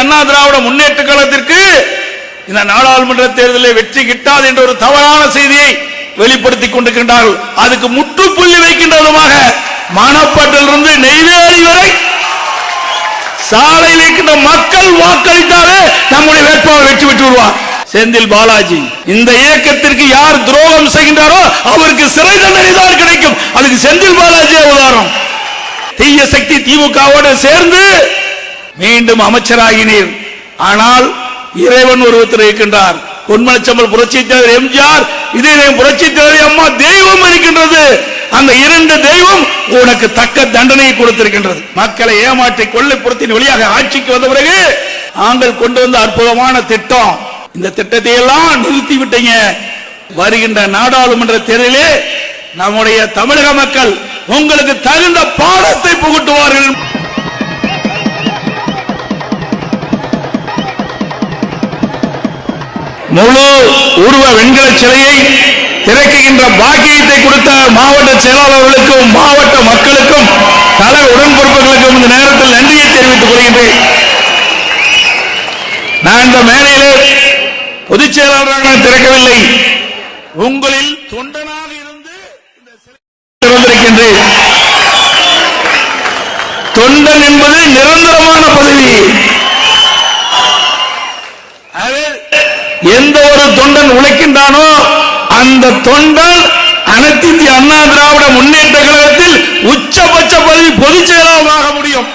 அண்ணா திராவிட முன்னேற்ற கழகத்திற்கு இந்த நாடாளுமன்ற தேர்தலில் வெற்றி கிட்டாது என்ற ஒரு தவறான செய்தியை வெளிப்படுத்திக் கொண்டிருக்கின்றார்கள். அதுக்கு முற்றுப்புள்ளி வைக்கின்ற விதமாக மணப்பட்டிலிருந்து நெய்வேலி வரை சாலையில் இருக்கின்ற மக்கள் வாக்களித்தாலே நம்முடைய வேட்பாளர் வெற்றி பெற்று விடுவார். செந்தில் பாலாஜி இந்த இயக்கத்திற்கு யார் துரோகம் செய்கின்றாரோ அவருக்கு சிறை தண்டனை தான் கிடைக்கும். அதுக்கு செந்தில் பாலாஜி உதாரணம். தீய சக்தி திமுகவோடு சேர்ந்து மீண்டும் அமைச்சராகினீர். ஆனால் இறைவன் ஒருவத்தில் இருக்கின்றார். பொன்மனச்சம்பல் புரட்சி தலைவர் எம்ஜிஆர் இதே புரட்சி தலைவர் அம்மா தெய்வம் இருக்கின்றது. அந்த இரண்டு தெய்வம் உனக்கு தக்க தண்டனையை கொடுத்திருக்கின்றது. மக்களை ஏமாற்றி கொள்ளைப்புறத்தின் வழியாக ஆட்சிக்கு வந்த பிறகு நாங்கள் கொண்டு வந்த அற்புதமான திட்டம். இந்த திட்டத்தை எல்லாம் நிறுத்தி விட்டீங்க வருகின்ற நாடாளுமன்ற தேர்தலிலே நம்முடைய தமிழக மக்கள் உங்களுக்கு தகுந்த பாடத்தை புகட்டுவார்கள். முழு உருவ வெண்கல சிலையை திறக்குகின்ற பாக்கியத்தை கொடுத்த மாவட்ட செயலாளர்களுக்கும் மாவட்ட மக்களுக்கும் தல உடன்பொறுப்புகளுக்கும் இந்த நேரத்தில் நன்றியை தெரிவித்துக் கொள்கின்றேன். நான் இந்த மேலையிலே பொதுச் செயலாளராக திறக்கவில்லை. உங்களில் தொண்டனாக இருந்து தொண்டன் என்பது நிரந்தரமான பதவி அது எந்த ஒரு தொண்டன் உழைக்கின்றானோ அந்த தொண்டன் அனைத்திந்திய அண்ணா திராவிட முன்னேற்ற கழகத்தில் உச்சபட்ச பதவி பொதுச் செயலாளராக முடியும்.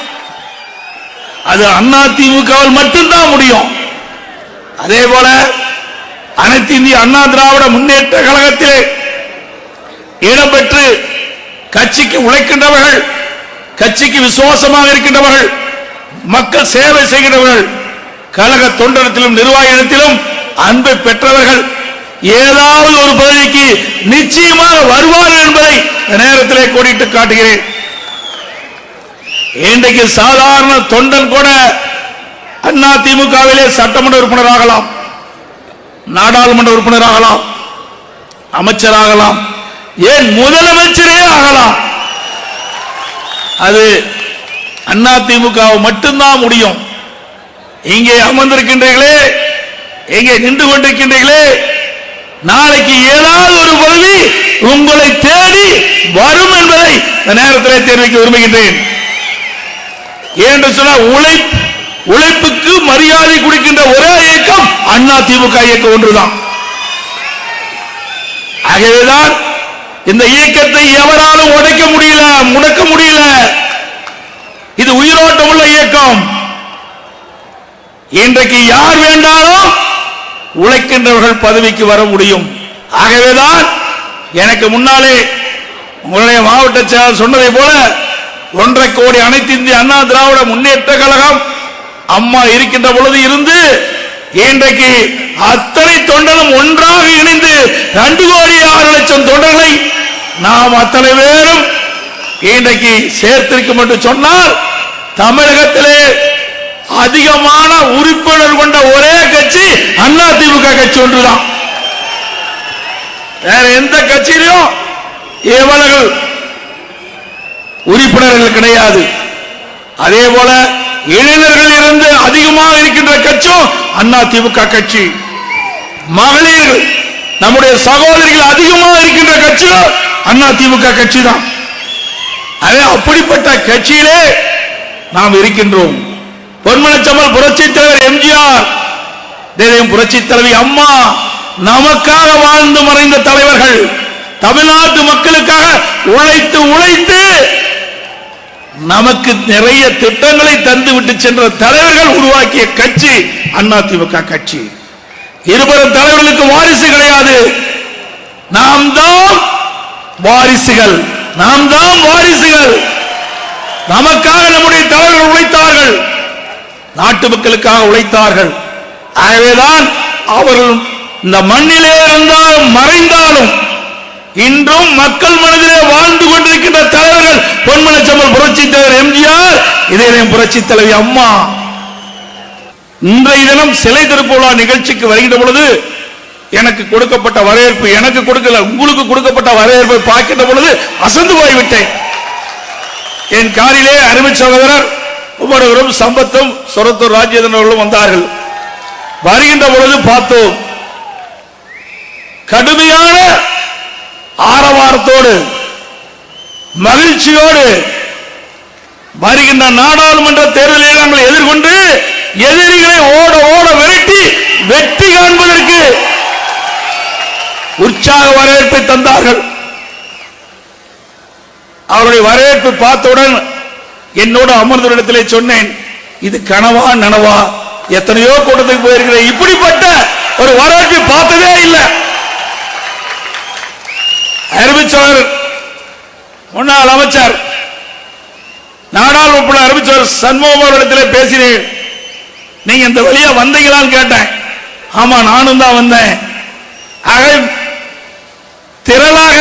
அது அண்ணா திமுகவில் மட்டும்தான் முடியும். அதே போல அனைத்திந்திய அண்ணா திராவிட முன்னேற்ற கழகத்திலே இடம்பெற்று கட்சிக்கு உழைக்கின்றவர்கள் கட்சிக்கு விசுவாசமாக இருக்கின்றவர்கள் மக்கள் சேவை செய்கின்றவர்கள் கழக தொண்டனத்திலும் நிர்வாகத்திலும் அன்பை பெற்றவர்கள் ஏதாவது ஒரு பகுதிக்கு நிச்சயமாக வருவார்கள் என்பதை நேரத்திலே கோடிட்டு காட்டுகிறேன். இன்றைக்கு சாதாரண தொண்டன் கூட அண்ணா திமுகவிலே சட்டமன்ற உறுப்பினர் ஆகலாம் நாடாளுமன்ற உறுப்பினர் ஆகலாம் அமைச்சராகலாம் ஏன் முதலமைச்சரே ஆகலாம்? அது அண்ணா திமுக மட்டும்தான் முடியும். இங்கே அமர்ந்திருக்கின்றீர்களே எங்கே நின்று கொண்டிருக்கின்றீர்களே? நாளைக்கு ஏதாவது ஒரு பகுதி உங்களை தேடி வரும் என்பதை இந்த நேரத்தில் தெரிவிக்க விரும்புகின்றேன். ஏன்னு சொன்னால் உழைப்பு உழைப்புக்கு மரியாதை கொடுக்கின்ற ஒரே இயக்கம் அண்ணா திமுக இயக்கம் ஒன்றுதான். ஆகவேதான் இந்த இயக்கத்தை எவராலும் உடைக்க முடியல முடக்க முடியல. இது உயிரோட்டம் உள்ள இயக்கம். இன்றைக்கு யார் வேண்டாலும் உழைக்கின்றவர்கள் பதவிக்கு வர முடியும். ஆகவேதான் எனக்கு முன்னாலே உங்களுடைய மாவட்ட செயலர் சொன்னதை போல ஒன்றரை கோடி அனைத்து இந்திய அண்ணா திராவிட முன்னேற்ற கழகம் அம்மா இருக்கின்ற பொழுது இருந்து இன்றைக்கு அத்தனை தொண்டரும் ஒன்றாக இணைந்து ரெண்டு கோடி ஆறு லட்சம் தொண்டர்களை நாம் அத்தனை பேரும் இன்றைக்கு சேர்த்திருக்கும் என்று சொன்னால் தமிழகத்திலே அதிகமான உறுப்பினர் கொண்ட ஒரே கட்சி அண்ணா திமுக கட்சி ஒன்றுதான். வேற எந்த கட்சியிலும் இவ்வளவு உறுப்பினர்கள் கிடையாது. அதே போல இளைஞர்கள் இருந்து அதிகமாக இருக்கின்ற கட்சியும் அண்ணா திமுக கட்சி. மகளிர் நம்முடைய சகோதரிகள் அதிகமாக இருக்கின்ற கட்சியும் அண்ணா திமுக கட்சி தான் அதே அப்படிப்பட்ட கட்சியிலே நாம் இருக்கின்றோம். பொன்மனச்சம்மல் புரட்சி தலைவர் எம்ஜிஆர் தேவையும் புரட்சி தலைவி அம்மா நமக்காக வாழ்ந்து மறைந்த தலைவர்கள் தமிழ்நாட்டு மக்களுக்காக உழைத்து உழைத்து நமக்கு நிறைய திட்டங்களை தந்து விட்டு சென்ற தலைவர்கள் உருவாக்கிய கட்சி அதிமுக கட்சி. இருபது தலைவர்களுக்கு வாரிசு கிடையாது. நாம் தான் வாரிசுகள். நாம் தான் வாரிசுகள். நமக்காக நம்முடைய தலைவர்கள் உழைத்தார்கள். நாட்டு மக்களுக்காக உழைத்தார்கள். ஆகவேதான் அவர்கள் இந்த மண்ணிலே இருந்தாலும் மறைந்தாலும் இன்றும் மக்கள் மனதிலே வாழ்ந்து கொண்டிருக்கின்ற தலைவர்கள் பொன்மனச்சம்பல் புரட்சி தலைவர் எம்ஜிஆர் இதயம் புரட்சி தலைவி அம்மா. இன்றைய தினம் சிலை திருப்பூலா நிகழ்ச்சிக்கு வருகின்ற பொழுது எனக்கு கொடுக்கப்பட்ட வரவேற்பு எனக்கு கொடுக்கல உங்களுக்கு கொடுக்கப்பட்ட வரவேற்பை பார்க்கின்ற பொழுது அசந்து போய்விட்டேன். என் காரிலே அருமை சகோதரர் குமரவரும் சம்பத்தும் சொரத்தூர் ராஜேந்திரன் வந்தார்கள். வருகின்ற பொழுது பார்த்தோம் கடுமையான ஆரவாரத்தோடு மகிழ்ச்சியோடு வருகின்ற நாடாளுமன்ற தேர்தலை நாங்கள் எதிர்கொண்டு எதிரிகளை ஓட ஓட விரட்டி வெற்றி காண்பதற்கு உற்சாக வரவேற்பை தந்தார்கள். அவருடைய வரவேற்பை பார்த்தவுடன் என்னோட அமர்ந்த இடத்திலே சொன்னேன் இது கனவா நனவா? எத்தனையோ கூட்டத்துக்கு போயிருக்கிறேன். இப்படிப்பட்ட ஒரு வரவேற்பை பார்த்ததே இல்லை. அறிவிச்சவர் முன்னாள் அமைச்சர் நாடாளுமன்ற அறிவிச்சவர் சண்முகம் இடத்திலே பேசினேன். நீங்க இந்த வழியா வந்தீங்களான்னு கேட்டேன். ஆமா நானும் தான் வந்தேன். ஆக திரளாக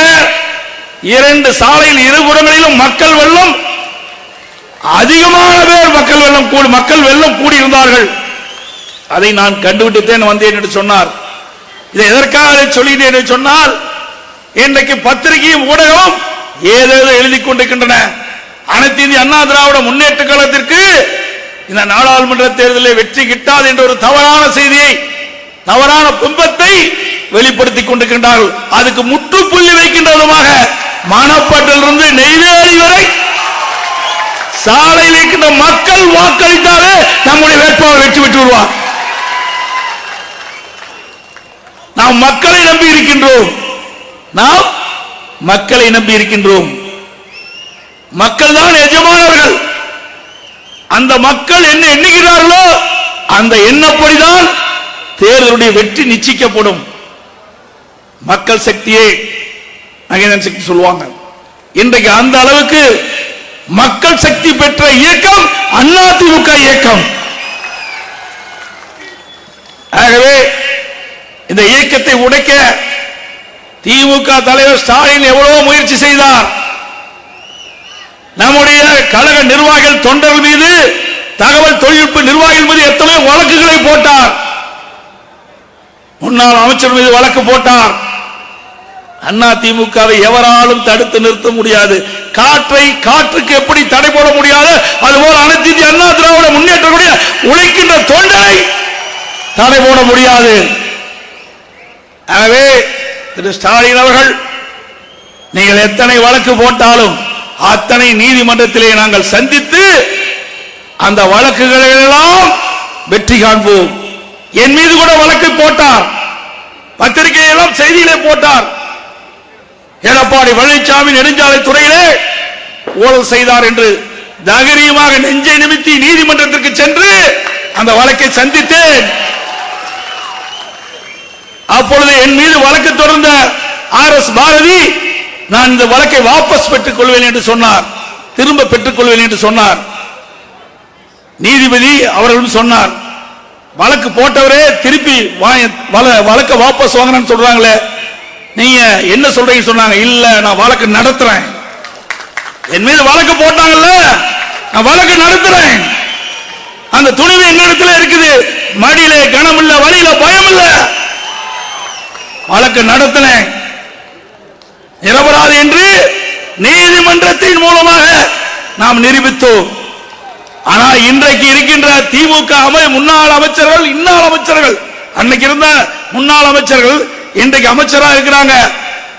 இரண்டு சாலையில் இருபுறங்களிலும் மக்கள் வெள்ளம் அதிகமான பேர் மக்கள் வெள்ளம் கூடி மக்கள் வெள்ளம் கூடியிருந்தார்கள். அதை நான் கண்டுவிட்டுத்தேன் வந்தேன் என்று சொன்னார். இதை எதற்காக சொல்லிட்டேன் என்று சொன்னால் இன்றைக்கு பத்திரிகையும் ஊடகமும் ஏதேதோ எழுதி கொண்டிருக்கின்றன. அனைத்து இந்திய அண்ணா திராவிட முன்னேற்ற காலத்திற்கு இந்த நாடாளுமன்ற தேர்தலில் வெற்றி கிட்டாது என்ற ஒரு தவறான செய்தியை தவறான பிம்பத்தை வெளிப்படுத்திக் கொண்டிருக்கின்றார்கள். அதுக்கு முற்றுப்புள்ளி வைக்கின்ற விதமாக மணப்பட்டிலிருந்து நெய்வேலி சாலையில் இருக்கின்ற மக்கள் வாக்களித்தாலே நம்முடைய வேட்பாளர் வெற்றி பெற்று விடுவார். நாம் மக்களை நம்பி இருக்கின்றோம். நாம் மக்களை நம்பி இருக்கின்றோம். மக்கள் தான் எஜமானவர்கள் அந்த மக்கள் என்ன எண்ணுகிறார்களோ அந்த எண்ணப்படிதான் தேர்தலுடைய வெற்றி நிச்சயிக்கப்படும். மக்கள் சக்தியே நகைதன் சக்தி சொல்லுவாங்க. இன்றைக்கு அந்த அளவுக்கு மக்கள் சக்தி பெற்ற இயக்கம் அதிமுக இயக்கம். ஆகவே இந்த இயக்கத்தை உடைக்க திமுக தலைவர் ஸ்டாலின் எவ்வளவு முயற்சி செய்தார். நம்முடைய கழக நிர்வாகிகள் தொண்டர்கள் மீது தகவல் தொழில்நுட்ப நிர்வாகிகள் மீது எத்தனை வழக்குகளை போட்டார். முன்னாள் அமைச்சர் மீது வழக்கு போட்டார். அண்ணா திமுகவை எவராலும் தடுத்து நிறுத்த முடியாது. காற்றை காற்றுக்கு எப்படி தடை போட முடியாது? அதுபோல் அனைத்து இந்திய அண்ணா திராவிட முன்னேற்றக்கூடிய உழைக்கின்ற தொண்டரை தடை போட முடியாது. எனவே திரு ஸ்டாலின் அவர்கள் நீங்கள் எத்தனை வழக்கு போட்டாலும் அத்தனை நீதிமன்றத்திலே நாங்கள் சந்தித்து அந்த வழக்குகளை எல்லாம் வெற்றி காண்போம். என் மீது கூட வழக்கு போட்டார். பத்திரிகையெல்லாம் செய்தியிலே போட்டார். எடப்பாடி பழனிசாமி நெடுஞ்சாலை துறையிலே ஊழல் செய்தார் என்று தைரியமாக நெஞ்சை நிமித்தி நீதிமன்றத்திற்கு சென்று அந்த வழக்கை சந்தித்தேன். அப்பொழுது என் மீது வழக்கு தொடர்ந்த ஆர் எஸ் பாரதி நான் இந்த வழக்கை வாபஸ் பெற்றுக் கொள்வேன் என்று சொன்னார். திரும்ப பெற்றுக் கொள்வேன் என்று சொன்னார். நீதிபதி அவர்களும் சொன்னார் வழக்கு போட்டவரே திருப்பி வா- வழ- வழக்க வாபஸ் வாங்கினு சொல்றாங்களே நீங்க என்ன சொல்றீங்க சொன்னாங்க இல்ல நான் வழக்கு நடத்துறேன். என் மீது வழக்கு போட்டாங்கல்ல நான் வழக்கு நடத்துறேன். அந்த துணிவு என்னிடத்துல இருக்குது. மடியில கனம் இல்ல வழியில பயம் இல்ல. வழக்கு நடத்தினேன். நிரபராது என்று நீதிமன்றத்தின் மூலமாக நாம் நிரூபித்தோம். ஆனால் இன்றைக்கு இருக்கின்ற திமுக அமை முன்னாள் அமைச்சர்கள் இன்னாள் அமைச்சர்கள் அன்னைக்கு இருந்த முன்னாள் அமைச்சர்கள் இன்றைக்கு அமைச்சராக இருக்கிறாங்க.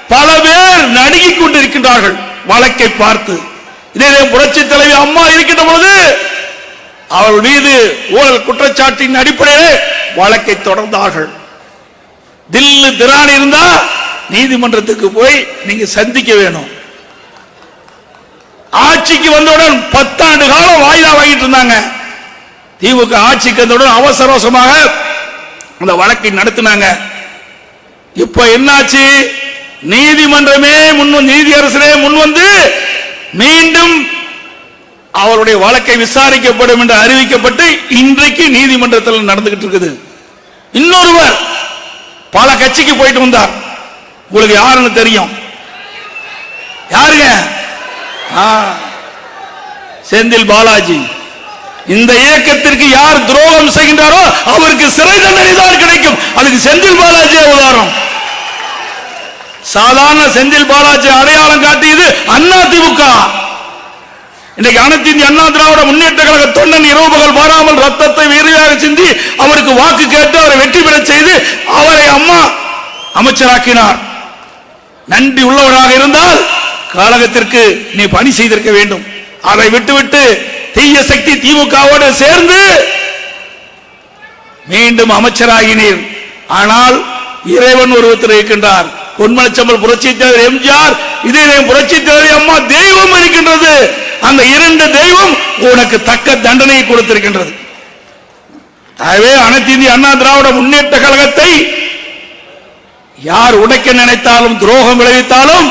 பல பேர் நடுங்கிக் கொண்டிருக்கின்றார்கள். வழக்கை பார்த்து. இதே புரட்சி தலைவி அம்மா இருக்கின்ற பொழுது அவர்கள் மீது ஊழல் குற்றச்சாட்டின் அடிப்படையிலே வழக்கை தொடர்ந்தார்கள். தில்லு திராணி இருந்தா நீதிமன்றத்துக்கு போய் நீங்க சந்திக்க வேணும். ஆட்சிக்கு வந்தவுடன் பத்தாண்டு காலம் வாய்தா வாங்கிட்டு இருந்தாங்க. திமுக ஆட்சிக்கு வந்தவுடன் அவசர அவசரமாக அந்த வழக்கை நடத்தினாங்க. இப்ப என்னாச்சு? நீதிமன்றமே முன் நீதியரசரே முன் வந்து மீண்டும் அவருடைய வழக்கை விசாரிக்கப்படும் என்று அறிவிக்கப்பட்டு இன்றைக்கு நீதிமன்றத்தில் நடந்துகிட்டு இருக்குது. இன்னொருவர் பல கட்சிக்கு போயிட்டு வந்தார். உங்களுக்கு யாருன்னு தெரியும்? யாருங்க? செந்தில் பாலாஜி. இந்த இயக்கத்திற்கு யார் துரோகம் செய்கின்றாரோ அவருக்கு சிறை தண்டனை தான் கிடைக்கும். அதுக்கு செந்தில் பாலாஜி உதாரணம். சாதாரண செந்தில் பாலாஜி அடையாளம் காட்டியது அண்ணா திமுக இன்னைக்கு அனைத்து இந்திய அண்ணா திராவிட முன்னேற்ற கழக தொண்டன் இரவு பகல் வராமல் ரத்தத்தை வீரியாக சிந்தி அவருக்கு வாக்கு கேட்டு அவரை வெற்றி பெறச் செய்து அவரை அம்மா அமைச்சராக்கினார். நன்றி உள்ளவராக இருந்தால் கழகத்திற்கு நீ பணி செய்திருக்க வேண்டும். அதை விட்டுவிட்டு தீய சக்தி திமுகவோடு சேர்ந்து மீண்டும் அமைச்சராகினீர். ஆனால் இறைவன் ஒருவத்தில் இருக்கின்றார். பொன்மனச்சம்பல் புரட்சி தலைவர் எம்ஜிஆர் இதே புரட்சி தலைவர் அம்மா தெய்வம் இருக்கின்றது. அந்த இரண்டு தெய்வம் உனக்கு தக்க தண்டனையை கொடுத்திருக்கின்றது. ஆகவே அனைத்து இந்திய அண்ணா திராவிட முன்னேற்ற கழகத்தை யார் உடைக்க நினைத்தாலும் துரோகம் விளைவித்தாலும்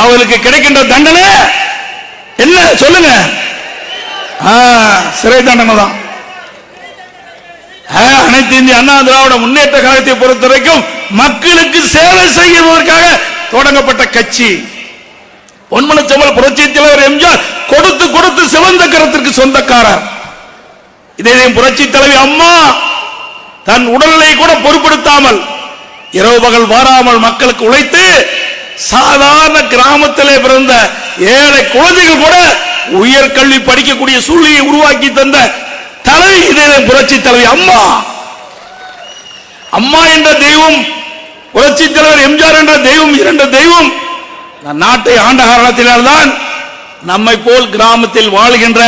அவருக்கு கிடைக்கின்ற தண்டனை என்ன? சொல்லுங்க. சிறை தண்டனை தான் ஆ, அனைத்து இந்திய அண்ணா திராவிட முன்னேற்ற காலத்தை பொறுத்த வரைக்கும் மக்களுக்கு சேவை செய்வதற்காக தொடங்கப்பட்ட கட்சி. பொன்மனச்சம்பல் புரட்சி தலைவர் எம்ஜிஆர் கொடுத்து கொடுத்து சிவந்த கரத்திற்கு சொந்தக்காரர். இதே புரட்சி தலைவி அம்மா தன் உடல்நிலை கூட பொருட்படுத்தாமல் இரவு பகல் வாராமல் மக்களுக்கு உழைத்து சாதாரண கிராமத்திலே பிறந்த ஏழை குழந்தைகள் கூட உயர்கல்வி படிக்கக்கூடிய சூழ்நிலையை உருவாக்கி தந்த தலைவி புரட்சி தலைவி அம்மா. அம்மா என்ற தெய்வம் புரட்சி தலைவர் எம்ஜிஆர் என்ற தெய்வம் இரண்டு தெய்வம். நாட்டை ஆண்ட காரணத்தினால்தான் நம்மை போல் கிராமத்தில் வாழ்கின்ற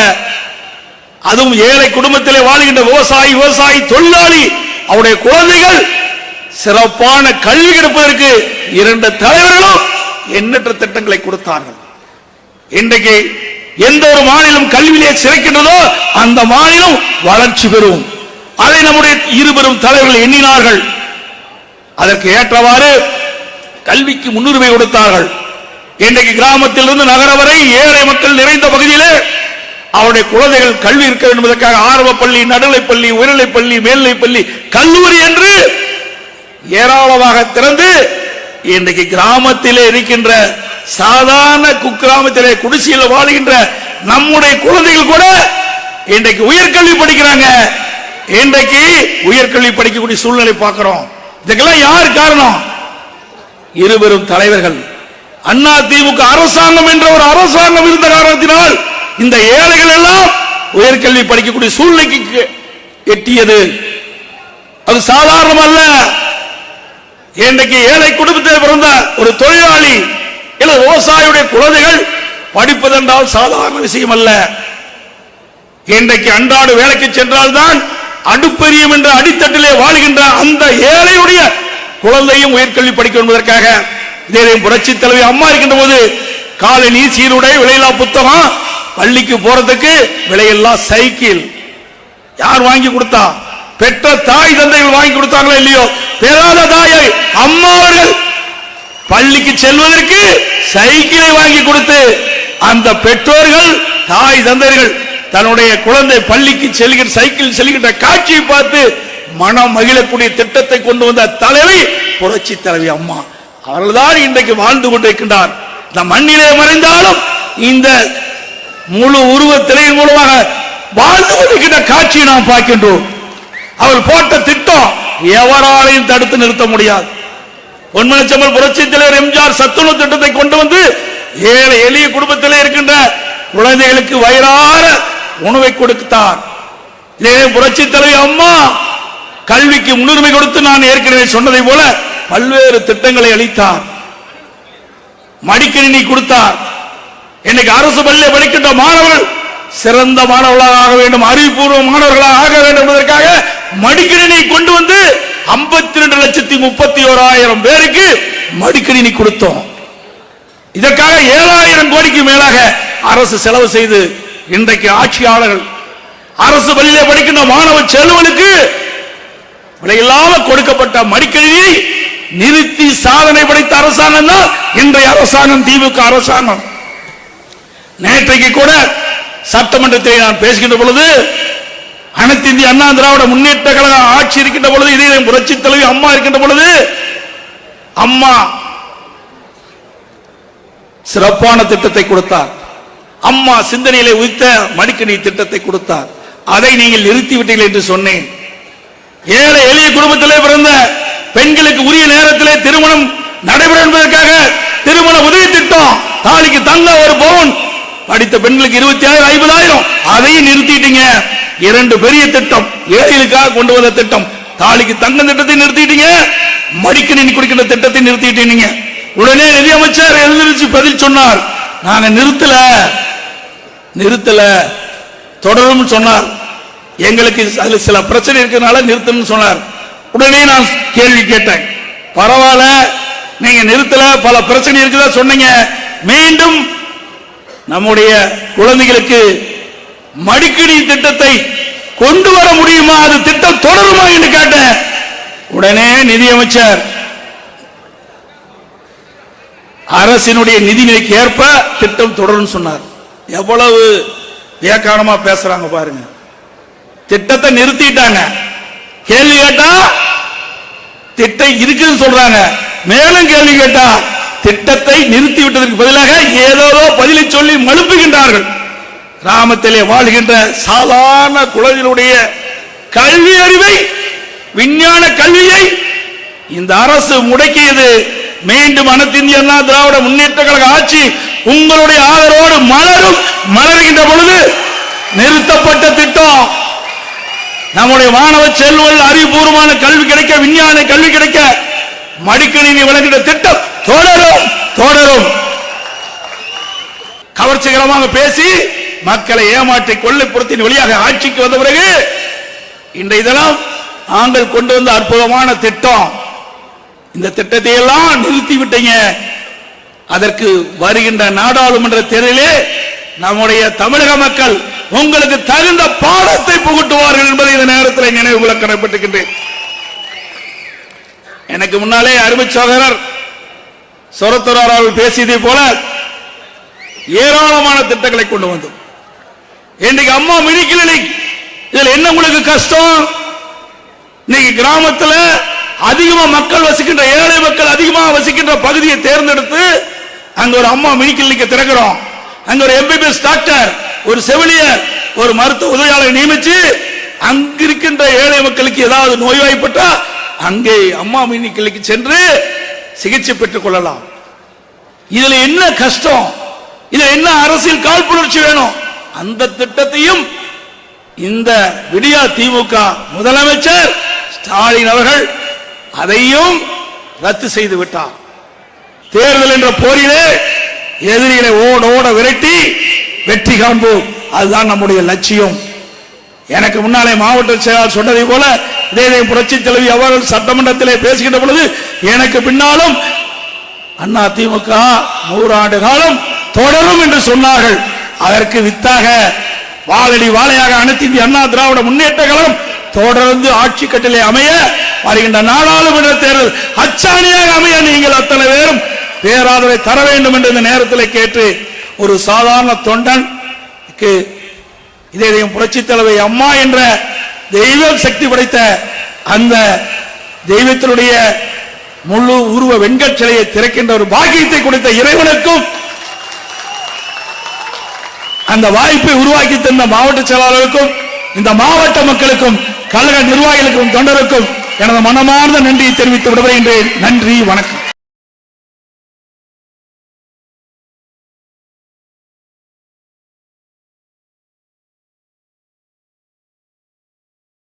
அதுவும் ஏழை குடும்பத்திலே வாழ்கின்ற விவசாயி விவசாயி தொழிலாளி அவருடைய குழந்தைகள் சிறப்பான கல்வி கிடைப்பதற்கு இரண்டு தலைவர்களும் எண்ணற்ற திட்டங்களை கொடுத்தார்கள். இன்றைக்கு எந்த ஒரு மாநிலம் கல்வியிலே சிறைக்கின்றதோ அந்த மாநிலம் வளர்ச்சி பெறும். அதை நம்முடைய இருவரும் தலைவர்கள் எண்ணினார்கள். அதற்கு ஏற்றவாறு கல்விக்கு முன்னுரிமை கொடுத்தார்கள். இன்றைக்கு கிராமத்திலிருந்து நகர வரை ஏழை மக்கள் நிறைந்த பகுதியிலே அவருடைய குழந்தைகள் கல்வி இருக்க வேண்டும் என்பதற்காக ஆரம்ப பள்ளி நடுநிலை பள்ளி உயர்நிலை பள்ளி மேல்நிலை பள்ளி கல்லூரி என்று ஏராளமாக திறந்து இன்றைக்கு கிராமத்திலே இருக்கின்ற சாதாரண குக்கிராமத்திலே குடிசையில் வாழ்கின்ற நம்முடைய குழந்தைகள் கூட இன்றைக்கு உயர்கல்வி படிக்கிறாங்க. இன்றைக்கு உயர்கல்வி படிக்கக்கூடிய சூழ்நிலை பார்க்கிறோம். இதுக்கெல்லாம் யார் காரணம்? இருவரும் தலைவர்கள். அண்ணா திமுக அரசாங்கம் என்ற ஒரு அரசாங்கம் இருந்த காரணத்தினால் இந்த ஏழைகள் எல்லாம் உயர்கல்வி படிக்கக்கூடிய சூழ்நிலைக்கு எட்டியது. அது சாதாரணம் அல்ல இன்றைக்கு ஏழை குடும்பத்தில் பிறந்த ஒரு தொழிலாளி இல்ல விவசாயியுடைய குழந்தைகள் படிப்பதென்றால் சாதாரண விஷயம் அல்ல இன்றைக்கு அன்றாட வேலைக்கு சென்றால்தான் அடுப்பெரியும் என்ற அடித்தட்டிலே வாழ்கின்ற அந்த ஏழையுடைய குழந்தையும் உயர்கல்வி படிக்க என்பதற்காக இதே புரட்சி தலைவி அம்மா இருக்கின்ற போது காலனி சீருடை விலையில்லா புத்தகம் பள்ளிக்கு போறதுக்கு விலையில்லா சைக்கிள். யார் வாங்கி கொடுத்தா? பெற்ற தாய் தந்தைகள் வாங்கி கொடுத்தாங்களோ இல்லையோ? பெறாத தாயை அம்மா அவர்கள் பள்ளிக்கு செல்வதற்கு சைக்கிளை வாங்கி கொடுத்து அந்த பெற்றோர்கள் தாய் தந்தையர்கள் தன்னுடைய குழந்தை பள்ளிக்கு செல்கிற சைக்கிள் செல்கின்ற காட்சியை பார்த்து மனம் மகிழக்கூடிய திட்டத்தை கொண்டு வந்த தலைவி புரட்சி தலைவி அம்மா. அவர்கள்தான் இன்றைக்கு வாழ்ந்து கொண்டிருக்கின்றார். இந்த மண்ணிலே மறைந்தாலும் இந்த முழு உருவ திரையின் மூலமாக வாழ்ந்து கொண்டிருக்கின்ற காட்சியை நாம் பார்க்கின்றோம். அவர் போட்ட திட்டம் எவராலையும் தடுத்து நிறுத்த முடியாது. பொன்மனச்சம்பல் புரட்சி தலைவர் எம்ஜிஆர் சத்துணவு திட்டத்தை கொண்டு வந்து ஏழை எளிய குடும்பத்திலே இருக்கின்ற குழந்தைகளுக்கு வயிறார உணவை கொடுத்தார். இதே புரட்சி தலைவி அம்மா கல்விக்கு முன்னுரிமை கொடுத்து நான் ஏற்கனவே சொன்னதை போல பல்வேறு திட்டங்களை அளித்தார். மடிக்கணினி கொடுத்தார். இன்னைக்கு அரசு பள்ளியில் படிக்கின்ற மாணவர்கள் சிறந்த மாணவர்களாக ஆக வேண்டும் அறிவுபூர்வ மாணவர்களாக ஆக வேண்டும் என்பதற்காக மடிக்கணினி கொண்டு வந்து 52 ரெண்டு லட்சத்தி முப்பத்தி ஓராயிரம் பேருக்கு மடிக்கணினி கொடுத்தோம். இதற்காக ஏழாயிரம் கோடிக்கு மேலாக அரசு செலவு செய்து இன்றைக்கு ஆட்சியாளர்கள் அரசு பள்ளியிலே படிக்கின்ற மாணவ செல்வனுக்கு விலையில்லாம கொடுக்கப்பட்ட மடிக்கணினியை நிறுத்தி சாதனை படைத்த அரசாங்கம் தான் இன்றைய அரசாங்கம் திமுக அரசாங்கம். நேற்றைக்கு கூட சட்டமன்றத்தை நான் பேசுகின்ற பொழுது அனைத்து இந்திய அண்ணா திராவிட முன்னேற்ற கழக ஆட்சி இருக்கின்ற பொழுது இதே புரட்சி தலைவி அம்மா இருக்கின்ற பொழுது அம்மா சிறப்பான திட்டத்தை கொடுத்தார். அம்மா சிந்தனையிலே உயிர்த்த மடிக்கணி திட்டத்தை கொடுத்தார். அதை நீங்கள் நிறுத்திவிட்டீர்கள் என்று சொன்னேன். ஏழை எளிய குடும்பத்திலே பிறந்த பெண்களுக்கு உரிய நேரத்திலே திருமணம் நடைபெறும் என்பதற்காக திருமண உதவி திட்டம் தாலிக்கு தங்க ஒரு பவுன் படித்த பெண்களுக்கு இருபத்தி ஆயிரம் ஐம்பதாயிரம் அதையும் நிறுத்திட்டீங்க. இரண்டு பெரிய திட்டம் ஏழைகளுக்காக கொண்டு வந்த திட்டம். தாலிக்கு தங்க திட்டத்தை நிறுத்திட்டீங்க மடிக்கணினி குடிக்கிற திட்டத்தை நிறுத்திட்டீங்க. உடனே நிதியமைச்சர் எழுந்திருச்சு பதில் சொன்னார். நாங்க நிறுத்தல நிறுத்தல தொடரும் சொன்னார். எங்களுக்கு அதுல சில பிரச்சனை இருக்கிறதுனால நிறுத்தணும்னு சொன்னார். உடனே நான் கேள்வி கேட்டேன். பரவாயில்ல நீங்க நிறுத்தல பல பிரச்சனை இருக்குதா சொன்னீங்க. மீண்டும் நம்முடைய குழந்தைகளுக்கு மடிக்கடி திட்டத்தை கொண்டு வர முடியுமா? அது திட்டம் தொடருமா என்று கேட்டேன். உடனே நிதியமைச்சர் அரசினுடைய நிதிநிலைக்கு ஏற்ப திட்டம் தொடரும் சொன்னார். எவ்வளவு வியக்கானமா பேசுறாங்க பாருங்க. திட்டத்தை நிறுத்திட்டாங்க. கேள்வி கேட்டா திட்டம் இருக்குன்னு சொல்றாங்க. மேலும் கேள்வி கேட்டா திட்டத்தை நிறுத்தி விட்டதற்கு பதிலாக ஏதோ பதிலை சொல்லி மழுப்புகின்றார்கள். கிராமத்திலே வாழ்கின்ற சாதாரண குழந்தைகளுடைய கல்வி அறிவை விஞ்ஞான கல்வியை இந்த அரசு முடக்கியது. மீண்டும் அனைத்து இந்திய அண்ணா திராவிட முன்னேற்ற கழக ஆட்சி உங்களுடைய ஆதரவோடு மலரும் மலர்கின்ற பொழுது நிறுத்தப்பட்ட திட்டம். நம்முடைய மாணவ செல்வங்கள் அறிவுபூர்வமான கல்வி கிடைக்க விஞ்ஞான கல்வி கிடைக்க மடிக்கணினி வழங்குகிற திட்டம் தொடரும் தொடரும். கவர்ச்சிகரமாக பேசி மக்களை ஏமாற்றி கொள்ளைப்புறத்தின் வழியாக ஆட்சிக்கு வந்த பிறகு இன்றைய தினம் நாங்கள் கொண்டு வந்த அற்புதமான திட்டம். இந்த திட்டத்தை எல்லாம் நிறுத்திவிட்டீங்க. அதற்கு வருகின்ற நாடாளுமன்ற தேர்தலிலே நம்முடைய தமிழக மக்கள் உங்களுக்கு தகுந்த பாடத்தை புகட்டுவார்கள் என்பதை இந்த நேரத்தில் நினைவுகளை கொள்ள எனக்கு முன்னாலே அருமை சோதரர் சொரத்துறார் அவர்கள் பேசியதை போல ஏராளமான திட்டங்களை கொண்டு வந்தோம். இன்னைக்கு அம்மா மினி இதுல என்ன உங்களுக்கு கஷ்டம்? இன்னைக்கு கிராமத்துல அதிகமா மக்கள் வசிக்கின்ற ஏழை மக்கள் அதிகமாக வசிக்கின்ற பகுதியை தேர்ந்தெடுத்து அங்க ஒரு அம்மா மினி திறக்கிறோம். அங்க ஒரு எம்பிபிஎஸ் டாக்டர் ஒரு செவிலியர் ஒரு மருத்துவ உதவியாளர் நியமிச்சு அங்க இருக்கின்ற ஏழை மக்களுக்கு ஏதாவது நோய்வாய்ப்பட்டா அங்கே அம்மா மினிக்கிளிக்கு சென்று சிகிச்சை பெற்றுக் கொள்ளலாம். இதுல என்ன கஷ்டம்? இதுல என்ன அரசியல் காழ்ப்புணர்ச்சி வேணும்? அந்த திட்டத்தையும் இந்த விடியா திமுக முதலமைச்சர் ஸ்டாலின் அவர்கள் அதையும் ரத்து செய்து விட்டார். தேர்தல் என்ற போரிலே எதிரிகளை ஓட ஓட விரட்டி வெற்றி காண்போம். அதுதான் நம்முடைய லட்சியம். எனக்கு முன்னாலே மாவட்ட செயலாளர் சொன்னதை போல இதே இதே புரட்சி தலைவி அவர்கள் சட்டமன்றத்திலே பேசுகின்ற பொழுது எனக்கு பின்னாலும் அண்ணா திமுக நூறாண்டு காலம் தொடரும் என்று சொன்னார்கள். அதற்கு வித்தாக வாழடி வாழையாக அனைத்து இந்திய அண்ணா திராவிட முன்னேற்ற கழகம் தொடர்ந்து ஆட்சி கட்டிலே அமைய வருகின்ற நாடாளுமன்ற தேர்தல் அச்சாணியாக அமைய நீங்கள் அத்தனை பேரும் பேராதரவை தர வேண்டும் என்று இந்த நேரத்தில் கேட்டு ஒரு சாதாரண தொண்டன் இதே புரட்சி தலைவை அம்மா என்ற தெய்வ சக்தி படைத்த அந்த தெய்வத்தினுடைய முழு உருவ வெண்கட் சிலையை திறக்கின்ற ஒரு பாக்கியத்தை கொடுத்த இறைவனுக்கும் அந்த வாய்ப்பை உருவாக்கி தந்த மாவட்ட செயலாளருக்கும் இந்த மாவட்ட மக்களுக்கும் கழக நிர்வாகிகளுக்கும் தொண்டருக்கும் எனது மனமார்ந்த நன்றியை தெரிவித்து விடுகிறேன் நன்றி வணக்கம்.